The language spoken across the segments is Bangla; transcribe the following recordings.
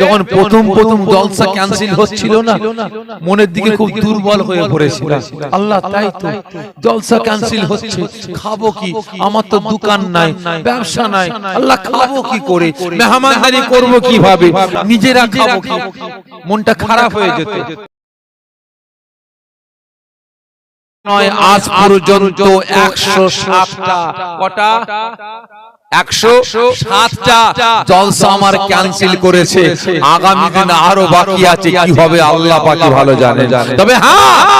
যখন প্রথম প্রথম জলসা ক্যান্সেল হচ্ছিল না, মনের দিকে খুব দুর্বল হয়ে পড়েছিল আল্লাহ, তাই তো। জলসা ক্যান্সেল হচ্ছে, খাব কি? আমার তো দোকান নাই, ব্যবসা নাই। আল্লাহ, খাব কি করে? মেহমানদারি করব কীভাবে? নিজেরা খাব মনটা খারাপ হয়ে যেত। নয়, আজ পর্যন্ত একশো সাতটা কটা? একশো সাতটা জলসা আমার ক্যান্সেল করেছে। আগামী হ্যাঁ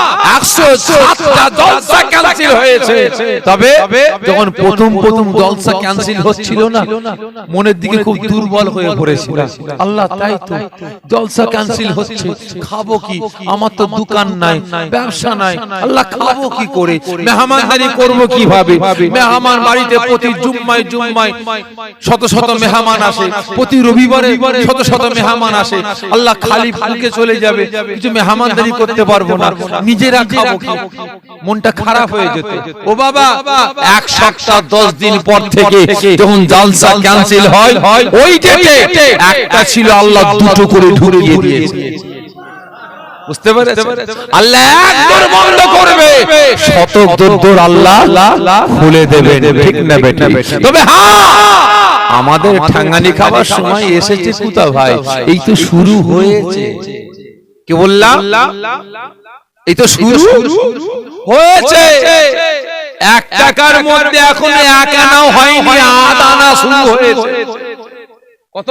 মনের দিকে খুব দুর্বল হয়ে পড়েছিল। আল্লাহ, তাই তো, জলসা ক্যান্সেল হচ্ছে, খাব কি? আমার তো দোকান নাই, ব্যবসা নাই, আল্লাহ খাব কি করে? মেহমানদারি করব কীভাবে? মেহমান বাড়িতে প্রতি জুম্মায় জুম্মায় শত শত মেহমান আসে। প্রতি রবিবারে শত শত মেহমান আসে। আল্লাহ খালি ফুলকে চলে যাবে। কিছু মেহমানদারি করতে পারব না। নিজেরা খাব মনটা খারাপ হয়ে যেত। ও বাবা এক সপ্তাহ দশ দিন পর থেকে যখন জালসা ক্যান্সেল হয় ওই ডেটে একটা ছিল আল্লাহ দুটো করে ঢুকিয়ে দিয়েছে। বুঝতে পেরেছেন? আল্লাহ একবার বন্ধ করবে। শতক দোর আল্লাহ খুলে দেবে ঠিক না বেটি? তবে হ্যাঁ আমাদের ঠাঙ্গানি খাবার সময় এসেছে কুতা ভাই। এই তো শুরু হয়েছে। কি বললাম এই তো শুরু? হয়েছে। এক টাকার মধ্যে এখন এক আনাও হয়নি আধ আনা শুরু হয়েছে। কত?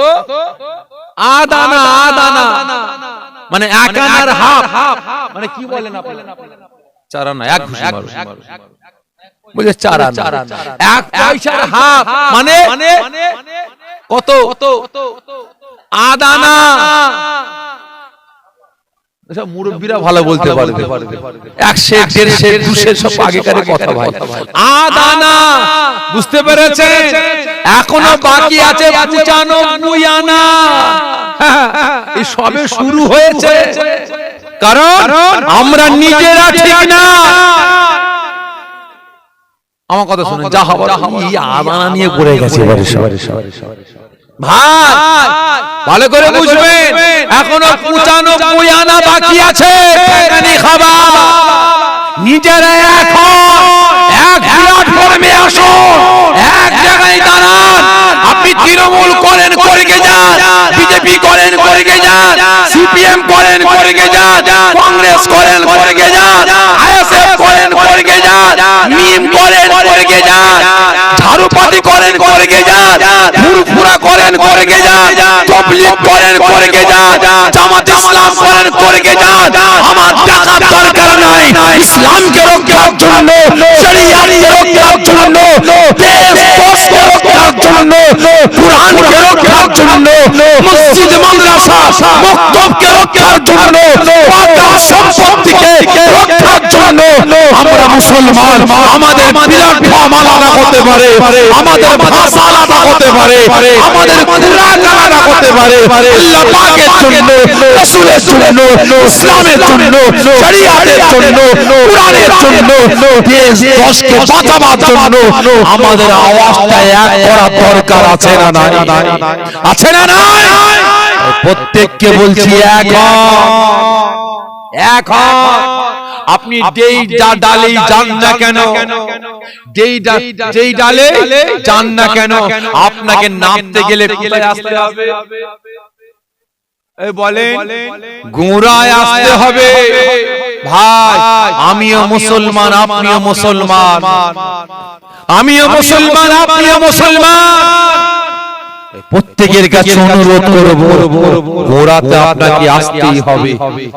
আধ আনা আধ আনা। মানে এক আনার হাফ। মানে কি বলেন আপনি? চার আনা এক ঘুষি মারো বলে চার আনা। এক পয়সার হাফ। মানে কত? কত? আনা। এসব মুরব্বীরা ভালো বলতে পারবে এক শের দেড় শের দু শের সব আগেকার কথা ভাই আদানা বুঝতে পেরেছে এখনও বাকি আছে পঁচানব্বই আনা এই সবে শুরু হয়েছে কারণ আমরা নিজেরা ঠিক না আমার কথা শুনে যা হবার আদানা নিয়ে পড়ে গেছে এবারে সব ভাই ভালো করে বুঝবেন এখনও পঁচানব্বই আনা বাকি আছে। নিজেরা এখন এক বিরাট ফর্মে আসো এক জায়গায় দাঁড়ান। আপনি তৃণমূল করেন করে যান। বিজেপি করেন করে যান। সিপিএম করেন করে যান। কংগ্রেস করেন করে যান। আইএসএফ করেন করে যান। মিম করেন করে যান। ঝাড়ুপাতি করেন, করে গে যান। ফুরফুরা করেন, করে গে যান। তবলিগ করেন, করে গে যান। জামাত ইসলাম করেন, করে গে যান। আমার টাকা দরকার নাই। ইসলামকে রক্ষার জন্য শরিয়াতকে রক্ষার জন্য, দেশ দেশকে রক্ষার জন্য, কুরআনকে রক্ষার জন্য, মসজিদ, মাদ্রাসা, মক্তবকে রক্ষার জন্য, পাকা সম্পত্তিকে রক্ষার জন্য আমরা মুসলমান, আমাদের বিরাট ফর্ম আলাদা হতে পারে আমাদের ভাষা আলাদা হতে পারে আমাদের কুরআন আলাদা হতে পারে আল্লাহ পাকের জন্য রাসূলের জন্য ইসলামের জন্য শরিয়াতের জন্য কুরআনের জন্য দেশ দেশকে বাঁচাবার জন্য আমাদের আওয়াজটা এক করা দরকার আছে না নাই? আছে না নাই? প্রত্যেককে বলছি এক এক আপনি যেই ডা- ডালেই যান না কেন যেই ডা- যেই ডালে যান না কেন আপনাকে নামতে গেলে কোথায় আসতে হবে? বলেন গোড়ায় আসতে হবে। ভাই আমিও মুসলমান আপনিও মুসলমান। আমিও মুসলমান আপনিও মুসলমান। প্রত্যেকের কাছে অনুরোধ করব গোড়াতে আপনাকে আসতেই হবে।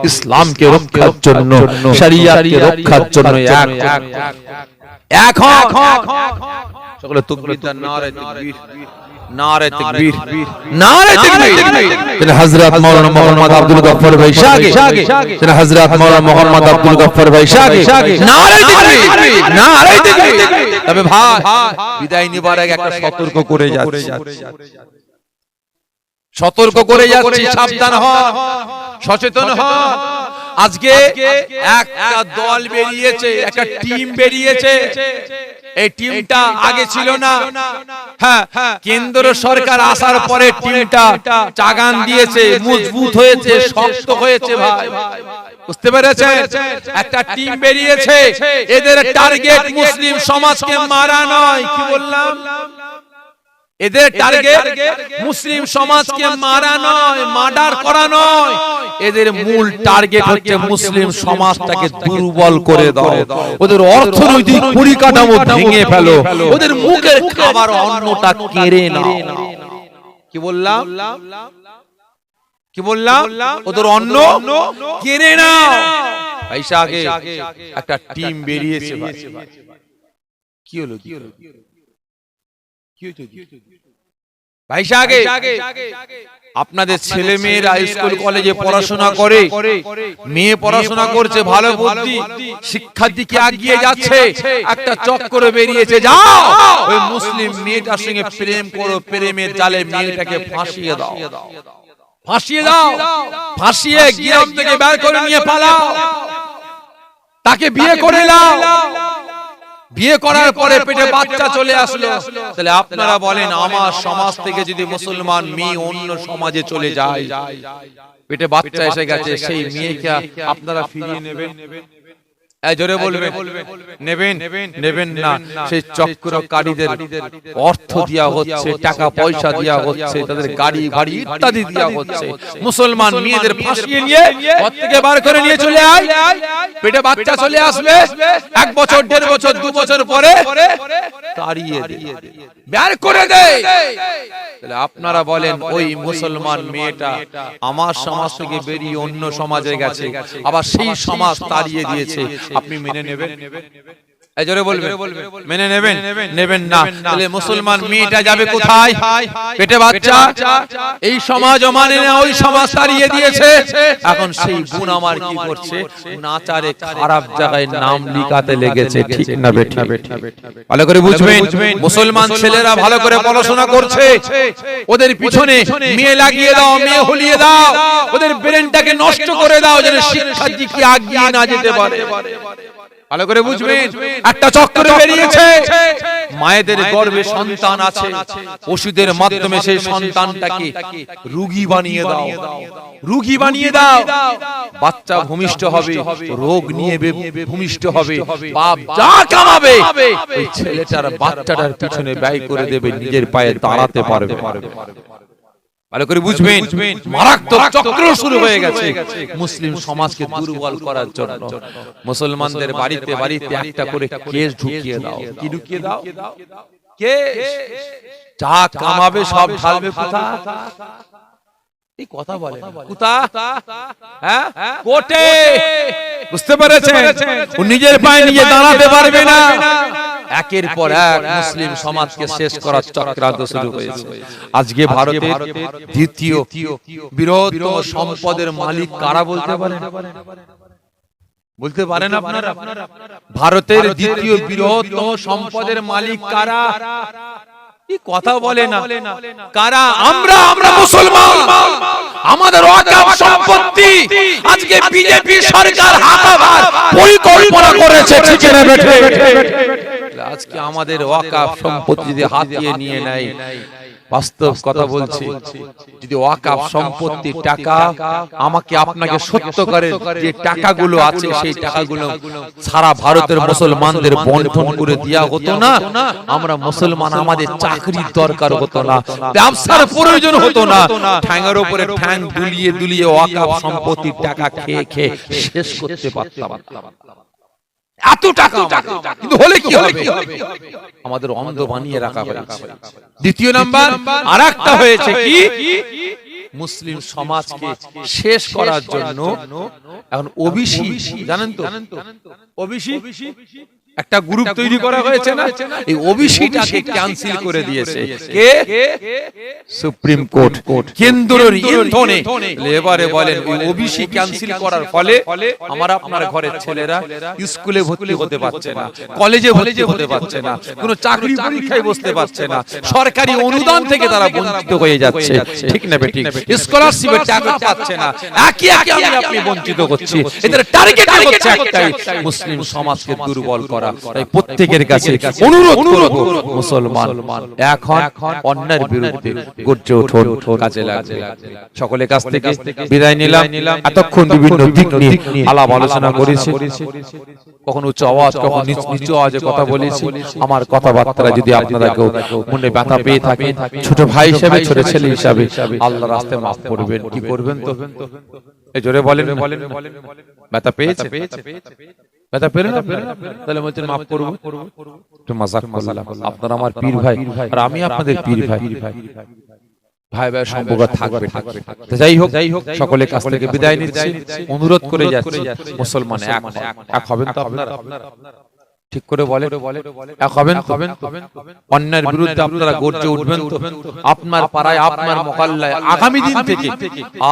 ইসলামকে রক্ষার জন্য শরিয়াতকে রক্ষার জন্য এক এক হক সকলে নারে তাকবীর। নারে তাকবীর নারে তাকবীর তিনি হযরত মাওলানা মোহাম্মদ আব্দুল গফফর ভাই শাগে তিনি হযরত মাওলানা মোহাম্মদ আব্দুল গফফর ভাই শাগে নারে তাকবীর নারে তাকবীর তবে ভাই বিদায় নিবার আগে একটা সতর্ক করে যাচ্ছি। সতর্ক করে যাচ্ছি। সাবধান হ সচেতন হ আজকে একটা দল বেরিয়েছে একটা টিম বেরিয়েছে। এই টিমটা আগে ছিল না। হ্যাঁ কেন্দ্র সরকার আসার পরে টিমটা চাগান দিয়েছে মজবুত হয়েছে শক্ত হয়েছে ভাই। বুঝতে পেরেছেন? একটা টিম বেরিয়েছে। এদের টার্গেট মুসলিম সমাজকে মারা নয় কি বললাম? এদের টার্গেট মুসলিম সমাজকে মারা নয় মার্ডার করা নয়। এদের মূল টার্গেট হচ্ছে মুসলিম সমাজটাকে দুর্বল করে দাও। ওদের অর্থনৈতিক পরিকাঠামো ভেঙে ফেলো। ওদের মুখের খাবার অন্নটা কেড়ে নাও। কি বললাম? কি বললাম? ওদের অন্ন কেড়ে নাও। একটা টিম বেরিয়েছে ভাই। কি হলো কি হলো? আগে আপনাদের ছেলে মেয়েরা স্কুল কলেজে পড়াশোনা করে মেয়ে পড়াশোনা করছে ভালো বুদ্ধি। শিক্ষার দিকে এগিয়ে যাচ্ছে একটা চক্কর বেরিয়েছে যাও! ওই মুসলিম মেয়েটার সঙ্গে প্রেম করো প্রেমের জালে মেয়েটাকে ফাঁসিয়ে দাও। ফাঁসিয়ে দাও! ফাঁসিয়ে গ্রাম থেকে বের করে নিয়ে পালাও! তাকে বিয়ে করে নাও! বিয়ে করার পরে পেটে বাচ্চা চলে আসলো। তাহলে আপনারা বলেন আমার সমাজ থেকে যদি মুসলমান মেয়ে অন্য সমাজে চলে যায় পেটে বাচ্চা এসে গেছে সেই মেয়েকে আপনারা ফিরিয়ে নেবেন। জোরে বলবেন নেবেন নেবেন না। সেই চক্রকারীদের অর্থ দেওয়া হচ্ছে টাকা পয়সা দেওয়া হচ্ছে তাদের গাড়ি গাড়ি ইত্যাদি দেওয়া হচ্ছে। মুসলমান মেয়েদের ফাঁসিয়ে নিয়ে ঘর থেকে বার করে নিয়ে চলে আয়। পেটে বাচ্চা চলে আসবে এক বছর দেড় বছর দু বছর পরে তাড়িয়ে বের করে দে। তাহলে আপনারা বলেন ওই মুসলমান মেয়েটা আমার সমাজ থেকে বেরিয়ে অন্য সমাজে গেছে আবার সেই সমাজ তাড়িয়ে দিয়েছে। আপনি মেনে নেবেন। জোরে বলবেন মেনে নেবেন। নেবেন না। তাহলে মুসলমান মেয়েটা যাবে কোথায়? পেটে বাচ্চা। এই সমাজ মানে না ওই সমাজ তাড়িয়ে দিয়েছে। এখন সেই বোন আমার কি করছে? নাচারে খারাপ জায়গায় নাম লিখাতে লেগেছে। ঠিক না বেঠা ভালো করে বুঝবেন। মুসলমান ছেলেরা ভালো করে পড়াশোনা করছে। ওদের পিছনে মেয়ে লাগিয়ে দাও মেয়ে হলিয়ে দাও। ওদের ব্রেনটাকে নষ্ট করে দাও যেন শিক্ষার দিকে আগিয়ে না যেতে পারে। ভালো করে বুঝবেন? একটা চক্র বেরিয়েছে। মায়েদের গর্ভে সন্তান আছে। ওষুধের মাধ্যমে সেই সন্তানটাকে রুগী বানিয়ে দাও। রুগী বানিয়ে দাও। বাচ্চা ভূমিষ্ঠ হবে। রোগ নিয়ে ভূমিষ্ঠ হবে। বাপ যা কামাবে। ওই ছেলেটার বাচ্চাটার পিছনে ব্যয় করে দেবে নিজের পায়ে দাঁড়াতে পারবে। ভালো করে বুঝবেন, মারাত্মক চক্র শুরু হয়ে গেছে। মুসলিম সমাজকে দুর্বল করার জন্য। মুসলমানদের বাড়িতে বাড়িতে একটা করে কেস ঢুকিয়ে দাও। কি ঢুকিয়ে দাও? কেস। যা কামাবে সব ঢালবে এই কথা বলে। কোথা হ্যাঁ? কোটে বুঝতে পেরেছেন? ও নিজের পায়ে নিজে দাঁড়াতে পারবে না। একের পর এক মুসলিম সমাজকে শেষ করার চক্রান্ত শুরু হয়েছে আজকে ভারতের দ্বিতীয় বৃহত্তম সম্পদের মালিক কারা বলতে পারেন? বলতে পারেন আপনারা? ভারতের দ্বিতীয় বৃহত্তম সম্পদের মালিক কারা? কথা বলে না? কারা? আমরা আমরা মুসলমান। আমাদের ওয়াকাফ সম্পত্তি। আজকে বিজেপি সরকার হাতাবার পরিকল্পনা করেছে ঠিক বেঠে। আজকে আমাদের ওয়াকাফ সম্পত্তি যদি হাতিয়ে নিয়ে নেয় বাস্তব কথা বলছি যদি ওয়াকাফ সম্পত্তি টাকা আমাকে আপনাকে সত্য করে যে টাকাগুলো আছে সেই টাকাগুলো সারা ভারতের মুসলমানদের করে হতো না। আমরা মুসলমান আমাদের চাকরির দরকার হতো না। ব্যবসার প্রয়োজন হতো না। ঠ্যাঙের উপরে ঠ্যাং দুলিয়ে দুলিয়ে ওয়াকাফ সম্পত্তির টাকা খেয়ে খেয়ে শেষ করতে পারতাম। এত টাকা আমাদের। কিন্তু হলে কি হবে? আমাদের অন্ধ বানিয়ে রাখা হয়েছে। দ্বিতীয় নাম্বার আর একটা হয়েছে কি? মুসলিম সমাজকে শেষ করার জন্য এখন ওবিসি জানেন তো? ওবিসি? একটা গ্রুপ তৈরি করা হয়েছে না? এই ওবিসিটাকে ক্যান্সেল করে দিয়েছে। কে? সুপ্রিম কোর্ট কেন্দ্রের ইন্ধনে। এবারে বলেন ওই ওবিসি ক্যান্সেল করার ফলে আমার আপনার ঘরের ছেলেরা স্কুলে ভর্তি হতে পারছে না। কলেজে ভর্তি হতে পারছে না। কোনো চাকরি পরীক্ষায় বসতে পারছে না। সরকারি অনুদান থেকে তারা বঞ্চিত হয়ে যাচ্ছে। ঠিক না বেটি স্কলারশিপের টাকা পাচ্ছে না। একই একই আমি আপনি বঞ্চিত করছি। এদের টার্গেট হচ্ছে একটাই মুসলিম সমাজকে দুর্বল করা তাই প্রত্যেকের কাছে অনুরোধ করব মুসলমান এখন অন্যায়ের বিরুদ্ধে গর্জে উঠুন কাজে লাগবে। সকলের কাছ থেকে বিদায় নিলাম। এতক্ষণ বিভিন্ন দিক নিয়ে আলাপ আলোচনা করেছি কখন উচ্চ আওয়াজ কখন নিচ- নিচু আওয়াজে কথা বলেছি আমার কথাবার্তা যদি আপনারা কেউ মনে ব্যথা পেয়ে থাকে ছোট ভাই হিসাবে ছোট ছেলে হিসাবে আল্লাহ রাস্তায় মাফ করবেন। কি করবেন তো? এই জোরে বলেন বলেন ব্যথা পেয়েছে? ব্যথা পেলেন আপনারা? তাহলে বলছেন মাফ করব? একটু মাজাক করলাম। আপনার আমার পীর ভাই। আর আমি আপনাদের পীর ভাই। ভাই ভাই সম্পর্ক থাকবে। থাকবে। যাই হোক যাই হোক সকলের কাছ থেকে বিদায় নিচ্ছি। অনুরোধ করে যাচ্ছি। মুসলমান এক এক হবেন তো আপনারা? ঠিক করে বলে এক হবেন তো? অন্যের বিরুদ্ধে আপনারা গর্জে উঠবেন তো? আপনার পাড়ায় আপনার মোকাল্লায় আগামী দিন থেকে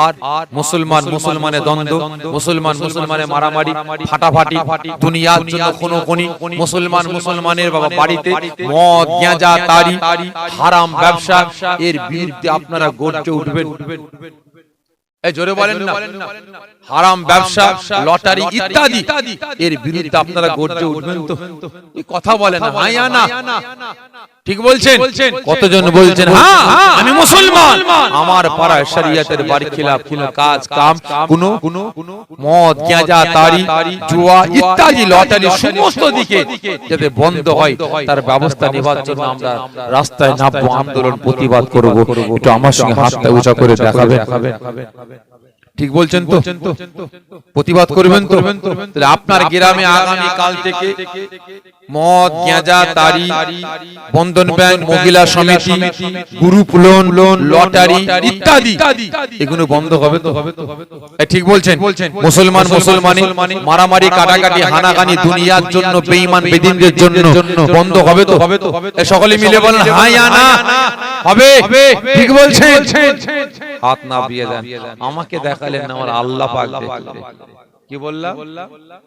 আর মুসলমান মুসলমানের দ্বন্দ্ব মুসলমান মুসলমানের মারামারি ফাটাফাটি দুনিয়ার জন্য কোনো কোনি মুসলমান মুসলমানের বাবা বাড়িতে মদ গাঁজা তারি হারাম ব্যবসা এর বিরুদ্ধে আপনারা গর্জে উঠবেন। জোরে বলেন না। হারাম ব্যবসা লটারি ইত্যাদি। এর বিরুদ্ধে আপনারা গর্জে উঠবেন তো। কথা বলেন না না। ঠিক বলছেন? কতজন বলছেন হ্যাঁ আমি মুসলমান। আমার পাড়ায় শরিয়তের বাড়ি খিলাফ কোনো কাজ কাম কোনো মদ গাঁজা তারি জুয়া ইত্যাদি লটারি সমস্ত দিকে যাতে বন্ধ হয় তার ব্যবস্থা নেবার জন্য আমরা রাস্তায় নামবো আন্দোলন প্রতিবাদ করব। একটু আমার সঙ্গে হাতটা উঁচা করে দেখাবে ঠিক বলছেন তো? প্রতিবাদ করবেন তো? তাহলে আপনার গ্রামে আগামী কাল থেকে মদ গেঁজা তারি বন্ধন ব্যাংক মহিলা সমিতি গ্রুপ লোন লোন লটারি ইত্যাদি। এগুলো বন্ধ হবে তো? এ, ঠিক বলছেন? মুসলমান মুসলমানি মারামারি কাটাকাটি হানাকানি দুনিয়ার জন্য বেঈমান বেদিনদের জন্য বন্ধ হবে তো? এ, সকলে মিলে বলেন হ্যাঁ ইয়া না হবে? ঠিক বলছেন? হাত না দিয়ে দেন। আমাকে দেখালেন আমার আল্লাহ পাক কি বললাম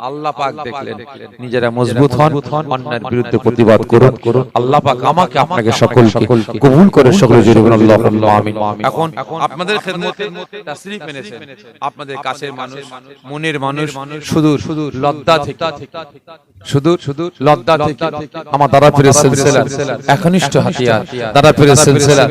আল্লাহ পাক দেখলেন। নিজেরা মজবুত হন অন্যের বিরুদ্ধে প্রতিবাদ করুন। করুন। আল্লাহ পাক আমাকে আপনাকে সকলকে কবুল করে সকলে জুড়ে বলুন আল্লাহুম্মা আমিন এখন আপনাদের খেদমতে তাশরীফ এনেছেন আপনাদের কাছের মানুষ মনের মানুষ সুদূর সুদূর লদ্দা থেকে। সুদূর সুদূর লদ্দা থেকে। আমার দাদা পীরের সিলসিলা একনিষ্ঠ হাতিয়ার। দাদা পীরের সিলসিলা।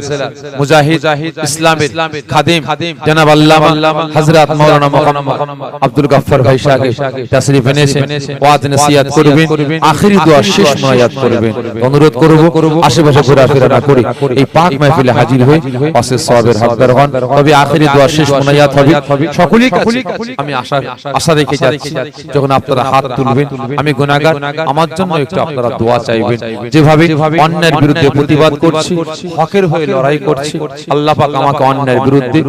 মুজাহিদ ইসলামের খাদিম জনাব আল্লামা হযরত মাওলানা মুহাম্মদ আব্দুল গফফার ভাই সাহেব তাশরীফ এনেছেন ওয়াজ নসিহত করবেন আখেরি দোয়া শেষ মুনায়াত করবেন অনুরোধ করব আশেপাশে ঘোরাফেরা না করে। এই পাক মাহফিলে হাজির হয়ে পাশে সওয়াবের হকদার হন তবে আখেরি দোয়া শেষ মুনায়াত হবে। সকলেই কাছে আমি আশা আশা রেখে যাচ্ছি। যখন আপনারা হাত তুলবেন আমি গুনাহগার। আমার জন্য একটু আপনারা দোয়া চাইবেন। যেভাবে অন্যায়ের বিরুদ্ধে প্রতিবাদ করছি হকের হয়ে লড়াই করছি আল্লাহ পাক আমাকে অন্যায়ের বিরুদ্ধে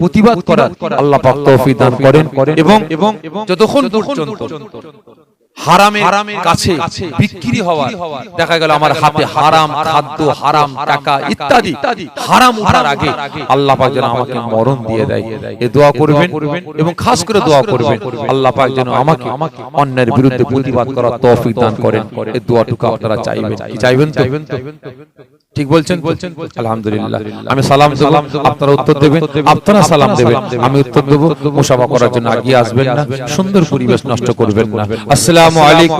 প্রতিবাদ করার আল্লাহ পাক তৌফিক দান করেন এবং এবং যতক্ষণ পর্যন্ত হারামের কাছে বিক্রি হওয়া দেখা গেল আমার হাতে হারাম খাদ্য হারাম টাকা ইত্যাদি হারাম উঠার আগে আল্লাহ পাক যেন আমাকে মরণ দিয়ে দেয় এ দোয়া করবেন এবং খাস করে দোয়া করবেন। আল্লাহ পাক যেন আমাকে অন্যের বিরুদ্ধে প্রতিবাদ করার তৌফিক দান করেন। এই দোয়াটুকু আপনারা চাইবেন। চাইবেন তো? ঠিক বলছেন বলছেন আলহামদুলিল্লাহ। আমি সালাম সালাম আপনারা উত্তর দেবেন আপনারা সালাম দেবেন। আমি উত্তর দেব মুসাফা করার জন্য আগিয়ে আসবেন না সুন্দর পরিবেশ নষ্ট করবেন না। আসসালামু আলাইকুম।